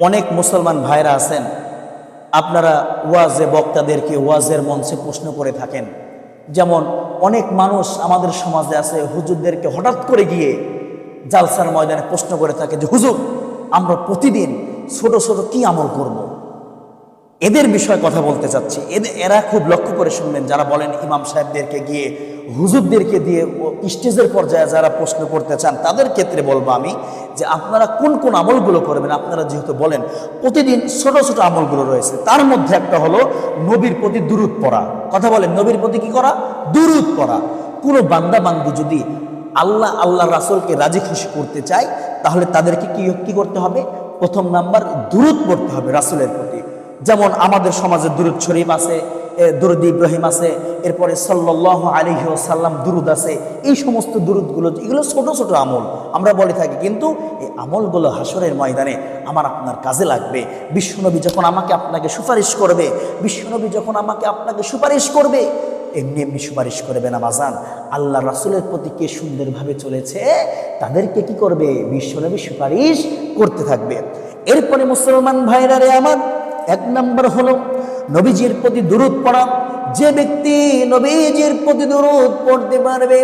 অনেক মুসলমান ভাইরা আছেন, আপনারা ওয়াজে বক্তাদেরকে ওয়াজের মঞ্চে প্রশ্ন করে থাকেন যেমন, অনেক মানুষ আমাদের সমাজে আছে, হুজুরদেরকে হঠাৎ করে গিয়ে জালসার ময়দানে প্রশ্ন করে থাকে যে, হুজুর, আমরা প্রতিদিন ছোট ছোট কি আমল করব। এদের বিষয়ে কথা বলতে চাচ্ছি। এদের এরা খুব লক্ষ্য করে শুনবেন, যারা বলেন ইমাম সাহেবদেরকে গিয়ে, হুজুরদেরকে দিয়ে ও স্টেজের পর্যায়ে যারা প্রশ্ন করতে চান, তাদের ক্ষেত্রে বলব আমি যে আপনারা কোন কোন আমলগুলো করবেন, আপনারা যেহেতু বলেন, প্রতিদিন ছোট ছোট আমলগুলো রয়েছে। তার মধ্যে একটা হলো নবীর প্রতি দুরুদ পড়া। কথা বলেন, নবীর প্রতি কি করা? দুরুদ পড়া। কোনো বান্দা বান্দি যদি আল্লাহ আল্লাহ রাসুলকে রাজি খুশি করতে চায়, তাহলে তাদেরকে কি কি করতে হবে? প্রথম নাম্বার দূরত পড়তে হবে রাসুলের প্রতি। যেমন আমাদের সমাজে দুরুদ শরীফ আছে দুরুদ ইব্রাহিম আছে, এরপরে সাল্লাহ আলহি সাল্লাম দুরুদ আছে, এই সমস্ত দুরুদগুলো, এগুলো ছোট ছোট আমল, আমরা বলে থাকি। কিন্তু এই আমলগুলো হাসরের ময়দানে আমার আপনার কাজে লাগবে। বিশ্বনবী যখন আমাকে আপনাকে সুপারিশ করবে, বিশ্বনবী যখন আমাকে আপনাকে সুপারিশ করবে, এমনি এমনি সুপারিশ করবে না বাজান আল্লাহ রাসুলের প্রতি কে সুন্দরভাবে চলেছে, তাদেরকে কি করবে? বিশ্বনবী সুপারিশ করতে থাকবে। এরপরে মুসলমান ভাইরা রে আমার এক নম্বর হলো নবীজির প্রতি দূরত পড়া। যে ব্যক্তি নবীজির প্রতি দূরত পড়তে পারবে,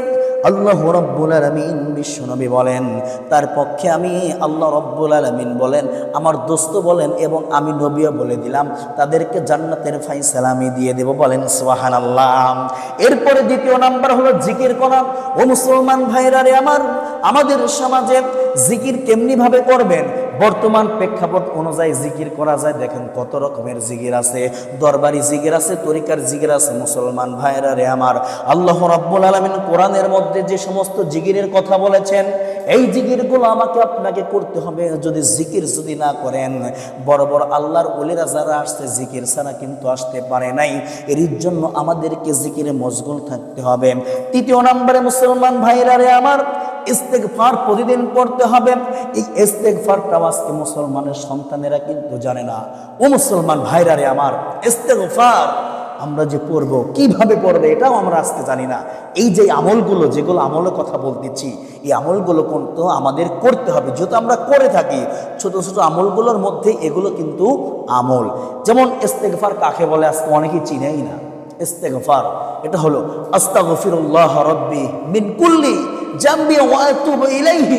আল্লাহ রব্বুল আলমিন বিশ্বনবী বলেন। তার পক্ষে আমি আল্লাহ রব্বুল আলমিন বলেন, আমার দোস্ত বলেন এবং আমি নবীও বলে দিলাম। তাদেরকে জান্নাতের ফাইসালা আমি দিয়ে দেব বলেন সোহান আল্লাহ এরপরে দ্বিতীয় নাম্বার হলো জিকির করা। ও মুসলমান ভাইরা রে আমার, আমাদের সমাজে জিকির কেমনি ভাবে করবেন? বর্তমান প্রেক্ষাপট অনুযায়ী জিকির করা যায়। দেখেন কত রকমের জিকির আছে। দরবারি জিকির আছে, তরিকার জিকির আছে। মুসলমান ভাইরা রে আমার, আল্লাহ রাব্বুল আলামিন কোরআনের মধ্যে যে সমস্ত জিকিরের কথা বলেছেন, এই জিকিরগুলো আমাকে আপনাকে করতে হবে। যদি জিকির যদি না করেন, বড় বড় আল্লাহর ওলিরা যারা আসছে, জিকির ছাড়া কিন্তু আসতে পারে নাই। এর জন্য আমাদেরকে জিকিরে মশগুল থাকতে হবে। তৃতীয় নম্বরে মুসলমান ভাইরা রে আমার ইস্তেগফার প্রতিদিন পড়তে হবে। এই ইস্তেগফারটাও আজকে মুসলমানের সন্তানেরা কিন্তু জানে না। ও মুসলমান ভাইরা রে আমার, ইস্তেগফার আমরা যে পড়ব, কীভাবে পড়বে এটাও আমরা আজকে জানি না। এই যে আমলগুলো, যেগুলো আমলের কথা বলতেছি, এই আমলগুলো কিন্তু আমাদের করতে হবে। যেহেতু আমরা করে থাকি, ছোট ছোট আমলগুলোর মধ্যে এগুলো কিন্তু আমল। যেমন ইস্তেগফার কাকে বলে? আজকে অনেকেই চিনেই না। ইস্তেগফার, এটা হলো, আস্তাগফিরুল্লাহ রব্বি মিন কুল্লি। জামবি ওয়া আতুবু ইলাইহি,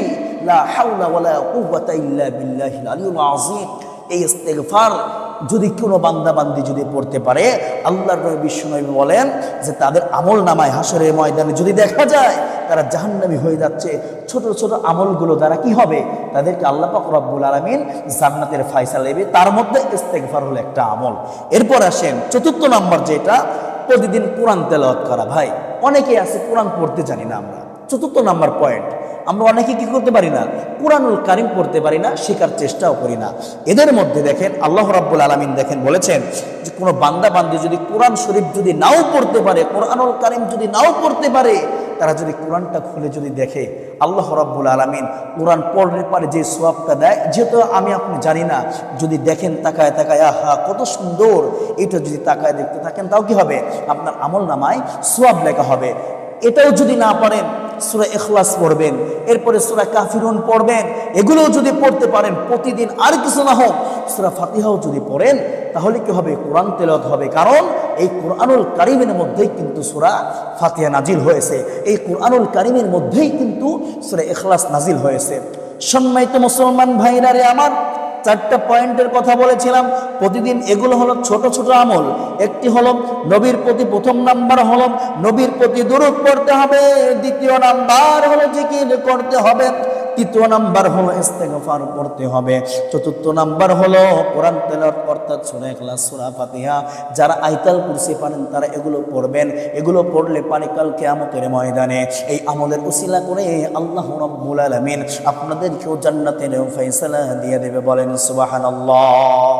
লা হাওলা ওয়ালা কুওয়াতা ইল্লা বিল্লাহিল আলিয়্যিল আযীম। এই ইস্তেগফার যদি কোনো বান্দা বান্দি যদি পড়তে পারে, আল্লাহর নবী বিশ্বনবী বলেন যে তাদের আমল নামায় হাসরের ময়দানে যদি দেখা যায় তারা জাহান্নামী হয়ে যাচ্ছে। ছোট ছোট আমলগুলো দ্বারা কি হবে? তাদেরকে আল্লাহ পাক রব্বুল আলামিন জান্নাতের ফায়সালা দেবে। তার মধ্যে ইস্তেগফার হলো একটা আমল। এরপর আসেন চতুর্থ নাম্বার যেটা, প্রতিদিন কোরআন তেলাওয়াত করা। ভাই, অনেকেই আছে কোরআন পড়তে জানি না আমরা। চতুর্থ নাম্বার পয়েন্ট আমরা অনেকে কি করতে পারি না? কোরআনুল কারিম পড়তে পারি না, শেখার চেষ্টাও করি না। এদের মধ্যে দেখেন, আল্লাহ রাব্বুল আলামিন দেখেন, বলেছেন যে কোনো বান্দা বান্দি যদি কোরআন শরীফ যদি নাও পড়তে পারে, কোরআনুল কারিম যদি নাও পড়তে পারে, তারা যদি কোরআনটা খুলে যদি দেখে, আল্লাহ রাব্বুল আলামিন কোরআন পড়লে পারে যে সোয়াবটা দেয় যেহেতু আমি আপনি জানি না, যদি দেখেন তাকায় তাকায়, আহা, কত সুন্দর, এটা যদি তাকায় দেখতে থাকেন, তাও কি হবে? আপনার আমল নামায় সোয়াব লেখা হবে। এটাও যদি না পারেন সুরা এখলাস পড়বেন, এরপরে সুরা কাফিরুন পড়বেন, এগুলোও যদি পড়তে পারেন, প্রতিদিন আর কিছু না হোক, সুরা ফাতিহাও যদি পড়েন, তাহলে কি হবে? কোরআন তেলত হবে। কারণ এই কোরআনুল কারিমের মধ্যেই কিন্তু সুরা ফাতিহা নাজিল হয়েছে। এই কোরআনুল কারিমের মধ্যেই কিন্তু সুরা এখলাস নাজিল হয়েছে। সম্মানিত মুসলমান ভাইরা রে আমার চারটা পয়েন্টের কথা বলেছিলাম। প্রতিদিন এগুলো হলো ছোট ছোট আমল। একটি হলো নবীর প্রতি প্রথম নাম্বার হলো নবীর প্রতি দূরত করতে হবে। দ্বিতীয় নাম্বার হলো জিকির করতে হবে। তৃতীয় নাম্বার হলো ইস্তেগফার পড়তে হবে। চতুর্থ নাম্বার হলো কোরআন তেলাওয়াত অর্থাৎ সূরা ইখলাস, সূরা ফাতিহা। যারা আইতাল কুরসি পারেন, তারা এগুলো পড়বেন। এগুলো পড়লে পারে কাল কিয়ামতের ময়দানে। এই আমলের উসিলা করে আল্লাহ রাব্বুল আলামিন আপনাদেরকেও জান্নাতের ফয়সালা দিয়ে দেবে বলেন সুবহানাল্লাহ।